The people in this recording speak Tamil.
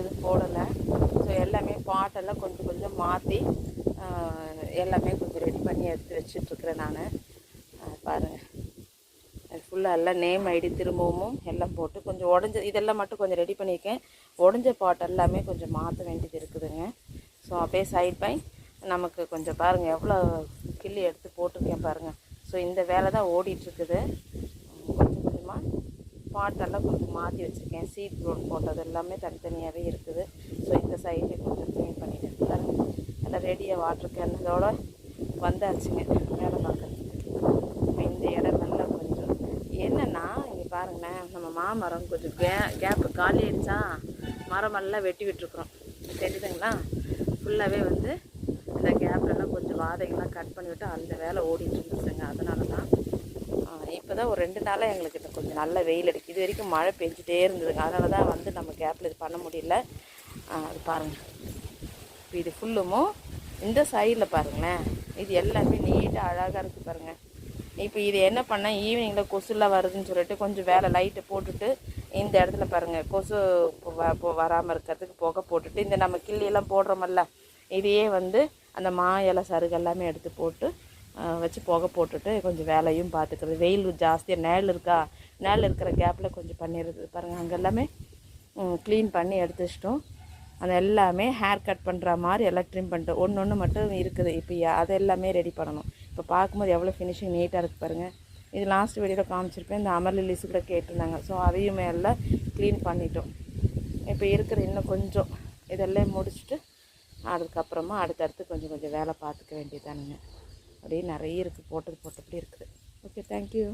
எதுவும் போடலை. ஸோ எல்லாமே பாட்டெல்லாம் கொஞ்சம் கொஞ்சம் மாற்றி எல்லாமே கொஞ்சம் ரெடி பண்ணி எடுத்து வச்சிட்ருக்குறேன் நான். பாருங்கள் அது ஃபுல்லாக எல்லாம் நேம் ஐடி திரும்பவும் எல்லாம் போட்டு கொஞ்சம் உடஞ்ச இதெல்லாம் மட்டும் கொஞ்சம் ரெடி பண்ணியிருக்கேன். உடஞ்ச பாட் எல்லாமே கொஞ்சம் மாற்ற வேண்டியது இருக்குதுங்க. ஸோ அப்படியே சைட் பை நமக்கு கொஞ்சம் பாருங்கள் எவ்வளோ கிள்ளி எடுத்து போட்டிருக்கேன் பாருங்கள் ஸோ இந்த வேலை தான் ஓடிட்டுருக்குது. பாட்டெல்லாம் கொஞ்சம் மாற்றி வச்சுருக்கேன். சீட் ரோட் போட்டது எல்லாமே தனித்தனியாகவே இருக்குது. ஸோ இந்த சைடே கொஞ்சம் க்ளீன் பண்ணிட்டு பாருங்க நல்லா ரெடியாக வாட்டர் கேனதோட வந்தாச்சுங்க. வேலை பார்க்குறதுக்கு இந்த இடம் நல்லா கொஞ்சம் என்னென்னா இங்கே பாருங்களேன் நம்ம மாமரம் கொஞ்சம் கே கேப்பு காலி ஆயிடுச்சா? மரமெல்லாம் வெட்டி விட்டுருக்குறோம். தெரியுதுங்களா? ஃபுல்லாகவே வந்து இந்த கேப்லலாம் கொஞ்சம் வாதைகள்லாம் கட் பண்ணிவிட்டு அந்த வேலை ஓடிட்டு இருந்துச்சுங்க. அதனால தான் தான் ஒரு ரெண்டு நாளாக எங்களுக்கு இந்த கொஞ்சம் நல்ல வெயில் அடிக்கு இது வரைக்கும் மழை பெஞ்சிட்டே இருந்ததுங்க அதனால தான் வந்து நம்ம கேப்பில் இது பண்ண முடியல. அது பாருங்கள் இப்போ இது ஃபுல்லுமோ இந்த சைடில் பாருங்களேன். இது எல்லாமே நீட்டாக அழகாக இருக்குது பாருங்கள் இப்போ இது என்ன பண்ணேன் ஈவினிங்கில் கொசுலாம் வருதுன்னு சொல்லிட்டு கொஞ்சம் வேலை லைட்டை போட்டுட்டு இந்த இடத்துல பாருங்கள் கொசு வராமல் இருக்கிறதுக்கு புகை போட்டுட்டு இந்த நம்ம கிள்ளியெல்லாம் போடுறோமல்ல இதையே வந்து அந்த மா இலை சருகு எல்லாமே எடுத்து போட்டு வச்சு புகை போட்டுட்டு கொஞ்சம் வேலையும் பார்த்துக்கிறது வெயில் ஜாஸ்தியாக நேல் இருக்கா? நேல் இருக்கிற கேப்பில் கொஞ்சம் பண்ணிடுறது. பாருங்கள் அங்கே எல்லாமே க்ளீன் பண்ணி எடுத்து வச்சிட்டோம் அது எல்லாமே ஹேர் கட் பண்ணுற மாதிரி எல்லாம் ட்ரிம் பண்ணிட்டு ஒன்று ஒன்று மட்டும் இருக்குது. இப்போ அதை எல்லாமே ரெடி பண்ணணும். இப்போ பார்க்கும்போது எவ்வளோ ஃபினிஷிங் நீட்டாக இருக்குது பாருங்கள் இது லாஸ்ட் வீடியோவில் காமிச்சிருப்பேன். இந்த அமர் லில்லிஸ் கூட கேட்டிருந்தாங்க. ஸோ அதையுமே எல்லாம் க்ளீன் பண்ணிட்டோம். இப்போ இருக்கிற இன்னும் கொஞ்சம் இதெல்லாம் முடிச்சுட்டு அதுக்கப்புறமா அடுத்தடுத்து கொஞ்சம் கொஞ்சம் வேலை பார்த்துக்க வேண்டியதானுங்க அப்படியே நிறைய இருக்குது போட்டது போட்டபடி இருக்குது. Okay thank you